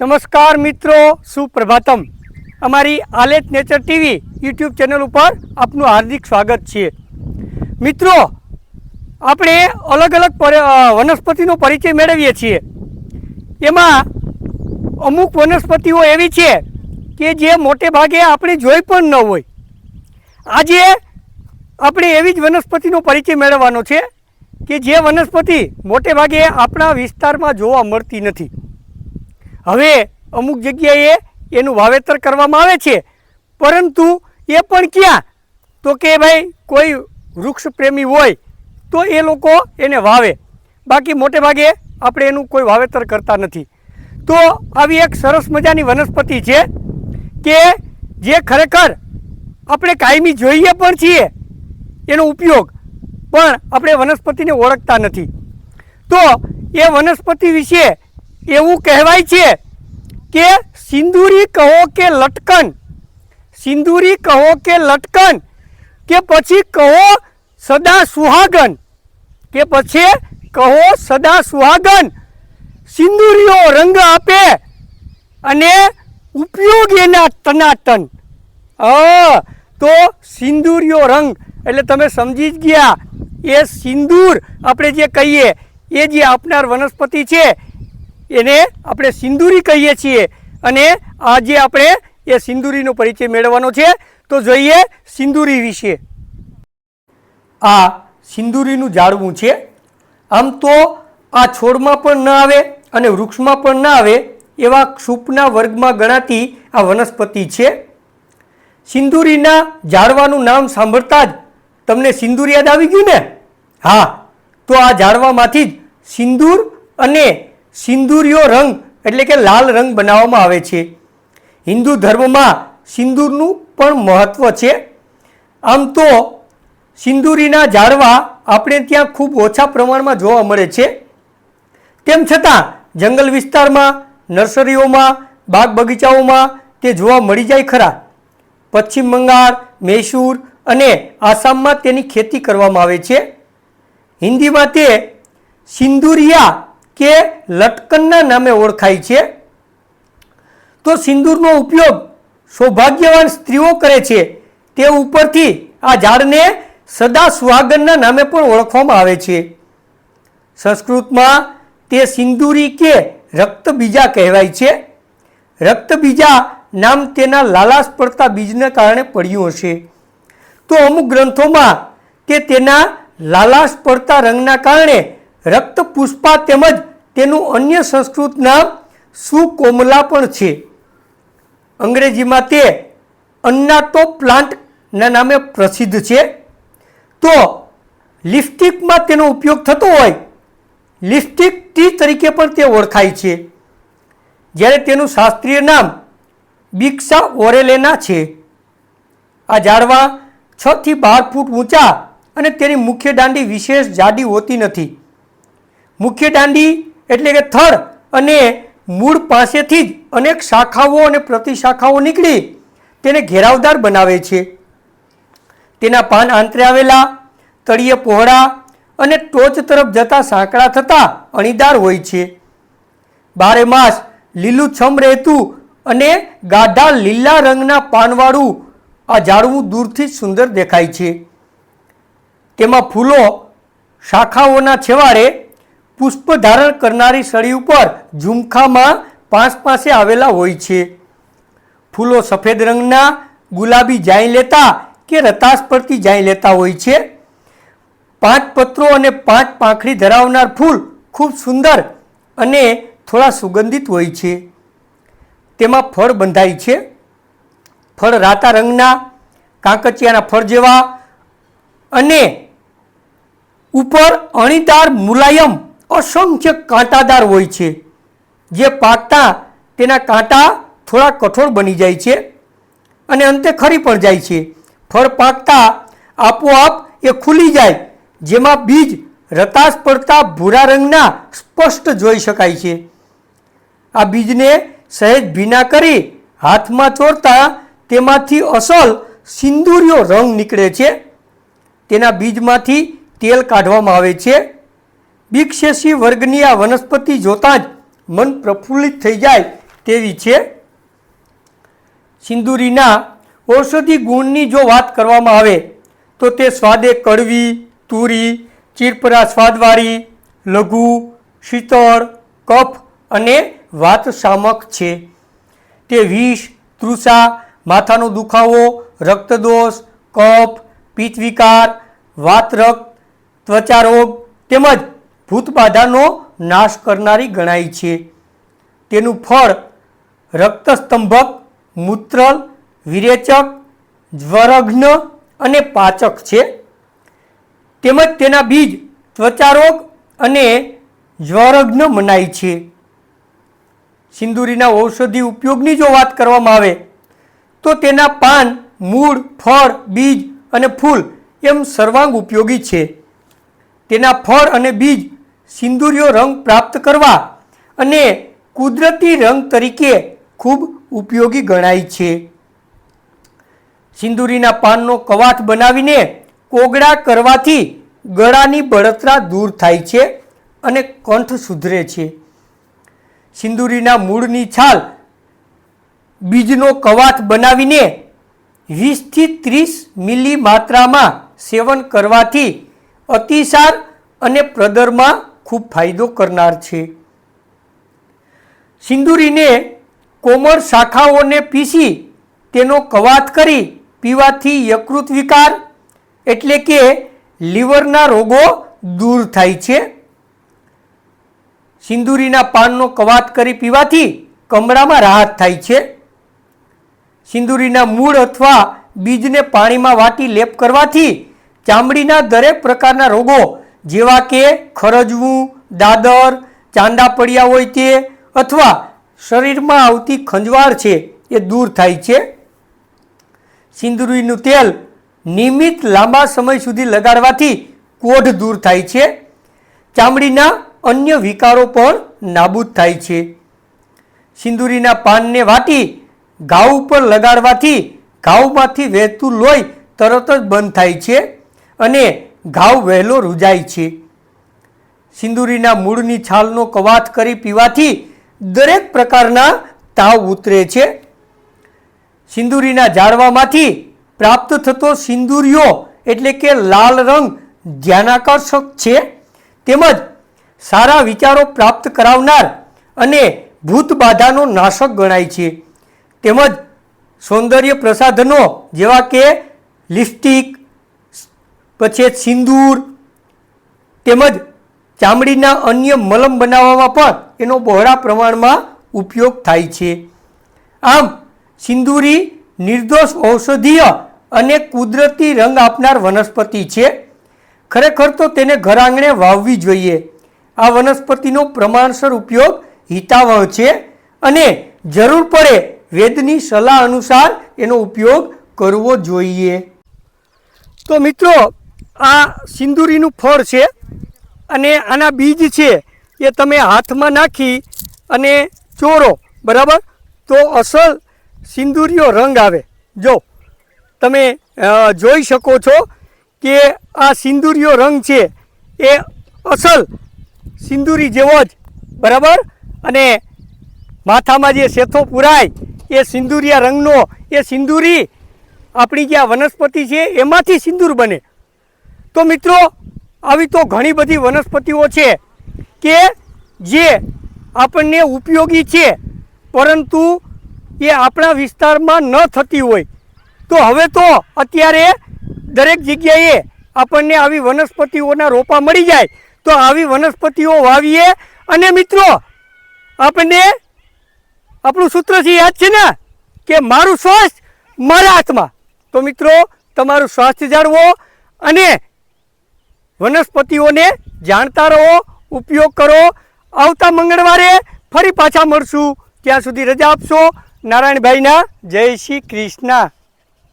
નમસ્કાર મિત્રો, સુપ્રભાતમ. અમારી આલેટ નેચર ટીવી યુટ્યુબ ચેનલ ઉપર આપનું હાર્દિક સ્વાગત છે. મિત્રો, આપણે અલગ અલગ વનસ્પતિનો પરિચય મેળવીએ છીએ. એમાં અમુક વનસ્પતિઓ એવી છે કે જે મોટે ભાગે આપણે જોઈ પણ ન હોય. આજે આપણે એવી જ વનસ્પતિનો પરિચય મેળવવાનો છે કે જે વનસ્પતિ મોટે ભાગે આપણા વિસ્તારમાં જોવા મળતી નથી. હવે અમુક જગ્યાએ એનું વાવેતર કરવામાં આવે છે. પરંતુ એ પણ ક્યાં? તો કે ભાઈ, કોઈ વૃક્ષ પ્રેમી હોય તો એ લોકો એને વાવે. બાકી મોટે ભાગે આપણે એનું કોઈ વાવેતર કરતા નથી. તો આવી એક સરસ મજાની વનસ્પતિ છે કે જે ખરેખર આપણે કાયમી જોઈએ પણ છીએ એનો ઉપયોગ, પણ આપણે વનસ્પતિને ઓળખતા નથી. તો એ વનસ્પતિ વિશે એવું કહેવાય છે કે સિંદૂરી કહો કે લટકન, સિંદૂરી કહો કે લટકન, કે પછી કહો સદા સુહાગન, કે પછી કહો સદા સુહાગન. સિંદૂરીઓ રંગ આપે અને ઉપયોગ એના ટનાટન તો સિંદૂરીઓ રંગ, એટલે તમે સમજી જ ગયા, એ સિંદૂર આપણે જે કહીએ, એ જે આપનાર વનસ્પતિ છે એને આપણે સિંદૂરી કહીએ છીએ. અને આજે આપણે એ સિંદૂરીનો પરિચય મેળવવાનો છે. તો જોઈએ સિંદૂરી વિશે. આ સિંદૂરીનું ઝાડવું છે. આમ તો આ છોડમાં પણ ન આવે અને વૃક્ષમાં પણ ન આવે એવા ક્ષુપના વર્ગમાં ગણાતી આ વનસ્પતિ છે. સિંદૂરીના ઝાડવાનું નામ સાંભળતા જ તમને સિંદૂર યાદ આવી ગયું ને? હા, તો આ ઝાડવામાંથી જ સિંદૂર અને સિંદૂરિયો રંગ એટલે કે લાલ રંગ બનાવવામાં આવે છે. હિન્દુ ધર્મમાં સિંદૂરનું પણ મહત્ત્વ છે. આમ તો સિંદૂરીના ઝાડવા આપણે ત્યાં ખૂબ ઓછા પ્રમાણમાં જોવા મળે છે. તેમ છતાં જંગલ વિસ્તારમાં, નર્સરીઓમાં, બાગ બગીચાઓમાં તે જોવા મળી જાય ખરા. પશ્ચિમ બંગાળ, મૈસૂર અને આસામમાં તેની ખેતી કરવામાં આવે છે. હિન્દીમાં તે સિંદુરિયા કે લટકનના નામે ઓળખાય છે? તો સિંદૂરનો ઉપયોગ સૌભાગ્યવાન સ્ત્રીઓ કરે છે. તે ઉપરથી આ ઝાડને સદા સુહાગનના નામે પણ ઓળખવામાં આવે છે. સંસ્કૃતમાં તે સિંદૂરી કે રક્તબીજા કહેવાય છે. રક્તબીજા નામ તેના લાલાશ પડતા બીજને કારણે પડ્યું હશે. તો અમુક ગ્રંથોમાં તે તેના લાલાશ પડતા રંગના કારણે રક્ત પુષ્પા તેમજ તેનું અન્ય સંસ્કૃત નામ સુકોમલા પણ છે. અંગ્રેજીમાં તે અન્નાટો પ્લાન્ટના નામે પ્રસિદ્ધ છે. તો લિપસ્ટિકમાં તેનો ઉપયોગ થતો હોય, લિપસ્ટિક ટી તરીકે પણ તે ઓળખાય છે. જ્યારે તેનું શાસ્ત્રીય નામ બિક્સા ઓરેલેના છે. આ ઝાડવા છથી બાર ફૂટ ઊંચા અને તેની મુખ્ય દાંડી વિશેષ જાડી હોતી નથી. મુખ્ય દાંડી એટલે કે થડ અને મૂળ પાસેથી જ અનેક શાખાઓ અને પ્રતિશાખાઓ નીકળી તેને ઘેરાવદાર બનાવે છે. તેના પાન આંતરે આવેલા, તળિયે પહોળા અને ટોચ તરફ જતા સાંકડા થતા અણીદાર હોય છે. બારે માસ લીલુંછમ રહેતું અને ગાઢા લીલા રંગના પાનવાળું આ ઝાડવું દૂરથી સુંદર દેખાય છે. તેમાં ફૂલો શાખાઓના છેવાડે પુષ્પ ધારણ કરનારી સળી ઉપર ઝુમખામાં પાંચ પાસે આવેલા હોય છે. ફૂલો સફેદ રંગના, ગુલાબી જાઈ લેતા કે રતાશ પરથી જાઈ લેતા હોય છે. પાંચ પત્રો અને પાંચ પાંખડી ધરાવનાર ફૂલ ખૂબ સુંદર અને થોડા સુગંધિત હોય છે. તેમાં ફળ બંધાય છે. ફળ રાતા રંગના કાંકચિયાના ફળ જેવા અને ઉપર અણીદાર મુલાયમ અસંખ્ય કાંટાદાર હોય છે. જે પાકતા તેના કાંટા થોડા કઠોળ બની જાય છે અને અંતે ખરી પણ જાય છે. ફળ પાકતા આપોઆપ એ ખુલી જાય, જેમાં બીજ રતાશ પડતા ભૂરા રંગના સ્પષ્ટ જોઈ શકાય છે. આ બીજને સહેજ ભીના કરી હાથમાં ચોરતા તેમાંથી અસલ સિંદુરિયો રંગ નીકળે છે. તેના બીજમાંથી તેલ કાઢવામાં આવે છે. બિક્ષેસી વર્ગની આ વનસ્પતિ જોતાં જ મન પ્રફુલ્લિત થઈ જાય તેવી છે. સિંદુરીના ઔષધિ ગુણની જો વાત કરવામાં આવે, તો તે સ્વાદે કડવી, તુરી, ચીરપરા સ્વાદવાળી, લઘુ, શીતળ, કફ અને વાત શામક છે. તે વિષ, તૃષા, માથાનો દુખાવો, રક્તદોષ, કફ પિત્ત વિકાર વાતરક્ત ત્વચા રોગ તેમજ ભૂતબાધાનો નાશ કરનારી ગણાય છે. તેનું ફળ રક્તસ્તંભક, મૂત્રલ, વિરેચક, જ્વરઘ્ન અને પાચક છે. તેમજ તેના બીજ ત્વચારોગ અને જ્વરઘ્ન મનાય છે. સિંદુરીના ઔષધિ ઉપયોગની જો વાત કરવામાં આવે, તો તેના પાન, મૂળ, ફળ, બીજ અને ફૂલ એમ સર્વાંગ ઉપયોગી છે. તેના ફળ અને બીજ સિંદુરીયો રંગ પ્રાપ્ત કરવા અને કુદરતી રંગ તરીકે ખૂબ ઉપયોગી ગણાય છે. સિંદુરીના પાનનો કવાથ બનાવીને કોગળા કરવાથી ગળાની બળતરા દૂર થાય છે અને કંઠ સુધરે છે. સિંદુરીના મૂળની છાલ બીજનો કવાથ બનાવીને વીસથી ત્રીસ મિલી માત્રામાં સેવન કરવાથી અતિસાર અને પ્રદરમાં ખૂબ ફાયદો કરનાર છે. સિંદુરીને કોમળ શાખાઓને પીસી તેનો કવાત કરી પીવાથી યકૃત વિકાર એટલે કે લીવરના રોગો દૂર થાય છે. સિંદુરીના પાનનો કવાત કરી પીવાથી કમળામાં રાહત થાય છે. સિંદુરીના મૂળ અથવા બીજને પાણીમાં વાટી લેપ કરવાથી ચામડીના દરેક પ્રકારના રોગો જેવા કે ખરજવું, દાદર, ચાંદા પડ્યા હોય તે અથવા શરીરમાં આવતી ખંજવાળ છે એ દૂર થાય છે. સિંદુરીનું તેલ નિયમિત લાંબા સમય સુધી લગાડવાથી કોઢ દૂર થાય છે. ચામડીના અન્ય વિકારો પણ નાબૂદ થાય છે. સિંદુરીના પાનને વાટી ઘાવ ઉપર લગાડવાથી ઘાવમાંથી વહેતું લોહી તરત જ બંધ થાય છે અને ઘાવ વહેલો રૂજાય છે. સિંદુરીના મૂળની છાલનો કવાથ કરી પીવાથી દરેક પ્રકારના તાવ ઉતરે છે. સિંદુરીના ઝાડવામાંથી પ્રાપ્ત થતો સિંદુરીઓ એટલે કે લાલ રંગ ધ્યાનાકર્ષક છે. તેમજ સારા વિચારો પ્રાપ્ત કરાવનાર અને ભૂત બાધાનો નાશક ગણાય છે. તેમજ સૌંદર્ય પ્રસાધનો જેવા કે લિપસ્ટિક પછી સિંદૂર, તેમજ ચામડીના અન્ય મલમ બનાવવામાં પણ એનો બહોળા પ્રમાણમાં ઉપયોગ થાય છે. આમ, સિંદૂરી નિર્દોષ ઔષધીય અને કુદરતી રંગ આપનાર વનસ્પતિ છે. ખરેખર તો તેને ઘર આંગણે વાવવી જોઈએ. આ વનસ્પતિનો પ્રમાણસર ઉપયોગ હિતાવહ છે અને જરૂર પડે વેદની સલાહ અનુસાર એનો ઉપયોગ કરવો જોઈએ. તો મિત્રો આ સિંદુરીનું ફળ છે અને આના બીજ છે એ તમે હાથમાં નાખી અને ચોરો, બરાબર? તો અસલ સિંદુરીઓ રંગ આવે. જો, તમે જોઈ શકો છો કે આ સિંદુરીઓ રંગ છે એ અસલ સિંદુરી જેવો જ, બરાબર? અને માથામાં જે શેથો પુરાય એ સિંદુરિયા રંગનો, એ સિંદુરી આપણી જે આ વનસ્પતિ છે એમાંથી સિંદૂર બને. તો મિત્રો, આવી તો ઘણી બધી વનસ્પતિઓ છે કે જે આપણને ઉપયોગી છે, પરંતુ એ આપણા વિસ્તારમાં ન થતી હોય. તો હવે તો અત્યારે દરેક જગ્યાએ આપણને આવી વનસ્પતિઓના રોપા મળી જાય. તો આવી વનસ્પતિઓ વાવીએ અને મિત્રો આપણને આપણું સૂત્ર છે યાદ છે ને? કે મારું સ્વાસ્થ્ય મારા હાથમાં. તો મિત્રો, તમારું સ્વાસ્થ્ય જાળવો અને વનસ્પતિઓને જાણતા રહો ઉપયોગ કરો. આવતા મંગળવારે ફરી પાછા મળશું. ત્યાં સુધી રજા આપશો. નારાયણભાઈના જય શ્રી કૃષ્ણ.